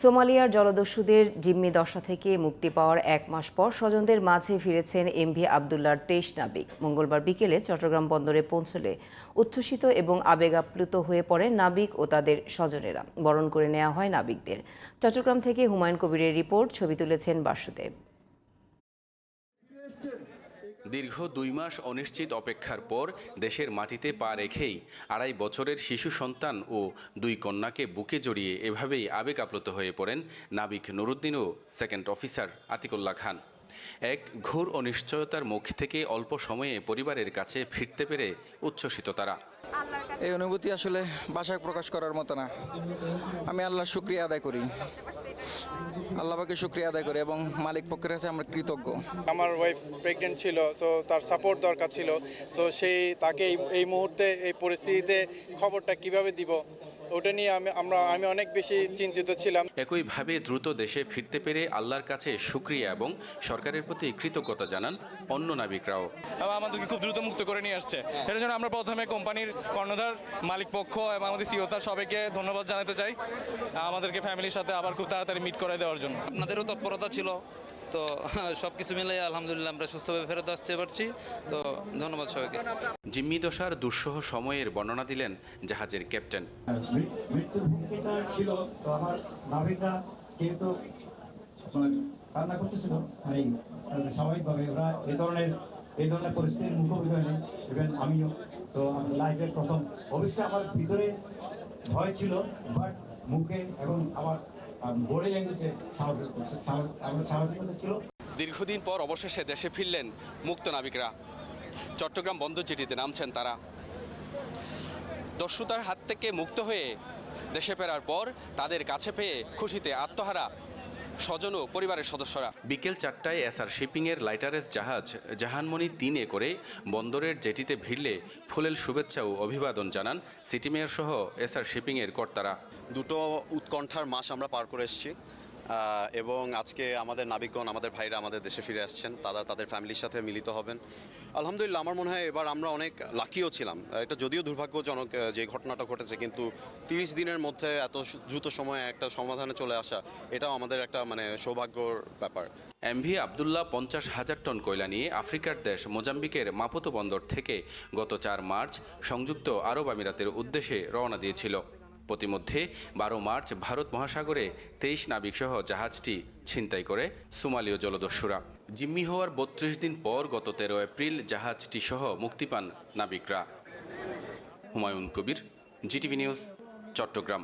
সোমালিয়ার জলদস্যুদের জিম্মি দশা থেকে মুক্তি পাওয়ার এক মাস পর স্বজনদের মাঝে ফিরেছেন এমভি আবদুল্লার তেইশ নাবিক। মঙ্গলবার বিকেলে চট্টগ্রাম বন্দরে পৌঁছলে উচ্ছ্বসিত এবং আবেগাপ্লুত হয়ে পড়ে নাবিক ও তাদের স্বজনেরা। বরণ করে নেওয়া হয় নাবিকদের। চট্টগ্রাম থেকে হুমায়ুন কবিরের রিপোর্ট, ছবি তুলেছেন বাসুদেব। দীর্ঘ দুই মাস অনিশ্চিত অপেক্ষার পর দেশের মাটিতে পা রেখেই আড়াই বছরের শিশু সন্তান ও দুই কন্যাকে বুকে জড়িয়ে এভাবেই আবেগ আপ্লুত হয়ে পড়েন নাবিক নুরুদ্দিন ও সেকেন্ড অফিসার আতিকুল্লাহ খান। এক ঘোর অনিশ্চয়তার মুখ থেকে অল্প সময়ে পরিবারের কাছে ফিরতে পেরে উচ্ছ্বসিত তারা। এই অনুভূতি আসলে ভাষায় প্রকাশ করার মতো না। আমি আল্লাহর শুক্রিয়া আদায় করি। আল্লাহকে শুক্রিয়া আদায় করি এবং মালিক পক্ষের কাছে আমরা কৃতজ্ঞ। আমার ওয়াইফ প্রেগনেন্ট ছিল সো তার সাপোর্ট দরকার ছিল। সো সেই তাকে এই এই মুহূর্তে এই পরিস্থিতিতে খবরটা কীভাবে দিব? ওটা নিয়ে আমি আমরা আমি অনেক বেশি চিন্তিত ছিলাম। একইভাবে দ্রুত দেশে ফিরতে পেরে আল্লাহর কাছে সুক্রিয়া এবং সরকারের প্রতি কৃতজ্ঞতা জানান অন্য নাবিকরাও। এবং আমাদেরকে খুব দ্রুত মুক্ত করে নিয়ে আসছে। এটার জন্য আমরা প্রথমে কোম্পানির কর্ণধার মালিক পক্ষ এবং আমাদের সিও স্যার সবাইকে ধন্যবাদ জানাতে চাই। আমাদেরকে ফ্যামিলির সাথে আবার খুব তাড়াতাড়ি মিট করে দেওয়ার জন্য। আপনাদেরও তৎপরতা ছিল? তো সব কিছু মিলে আলহামদুলিল্লাহ আমরা সুস্থভাবে ফেরত আসতে পারছি। তো ধন্যবাদ সবাইকে। জিম্মি দশার দুঃসহ সময়ের বর্ণনা দিলেন জাহাজের ক্যাপ্টেন। মৃত্যুর ছিল আমার নাবিকরা যেহেতু কান্না করতেছিল। স্বাভাবিকভাবে ওরা এই ধরনের এই ধরনের পরিস্থিতির মুখোমুখি হয়নি। ইভেন আমিও তো আমার লাইফের প্রথম অবশ্যই আমার ভিতরে ভয় ছিল বাট মুখে এবং আমার দীর্ঘদিন পর অবশেষে দেশে ফিরলেন মুক্ত নাবিকরা। চট্টগ্রাম বন্দর জেটিতে নামছেন তারা। দস্যুতার হাত থেকে মুক্ত হয়ে দেশে ফেরার পর তাদের কাছে পেয়ে খুশিতে আত্মহারা স্বজন ও পরিবারের সদস্যরা। বিকেল চারটায় এসআর শিপিংয়ের লাইটারেস জাহাজ জাহানমণি তিনে করে বন্দরের জেটিতে ভিড়লে ফুলেল শুভেচ্ছা ও অভিবাদন জানান সিটি মেয়র সহ এসআর শিপিংয়ের কর্তারা। দুটো উৎকণ্ঠার মাস আমরা পার করে এসেছি। এবং আজকে আমাদের নাবিকগণ, আমাদের ভাইরা আমাদের দেশে ফিরে আসছেন। তারা তাদের ফ্যামিলির সাথে মিলিত হবেন। আলহামদুলিল্লাহ, আমার মনে হয় এবার আমরা অনেক লাকিও ছিলাম। এটা যদিও দুর্ভাগ্যজনক যে ঘটনাটা ঘটেছে, কিন্তু তিরিশ দিনের মধ্যে এত দ্রুত সময়ে একটা সমাধানে চলে আসা, এটাও আমাদের একটা মানে সৌভাগ্যর ব্যাপার। এমভি আবদুল্লাহ পঞ্চাশ হাজার টন কয়লা নিয়ে আফ্রিকার দেশ মোজাম্বিকের মাপুতো বন্দর থেকে গত চার মার্চ সংযুক্ত আরব আমিরাতের উদ্দেশ্যে রওনা দিয়েছিল। প্রতিমধ্যে বারো মার্চ ভারত মহাসাগরে তেইশ নাবিকসহ জাহাজটি ছিনতাই করে সোমালীয় জলদস্যুরা। জিম্মি হওয়ার বত্রিশ দিন পর গত তেরো এপ্রিল জাহাজটি সহ মুক্তি পান নাবিকরা। Humayun Kabir, GTV news, Chattogram.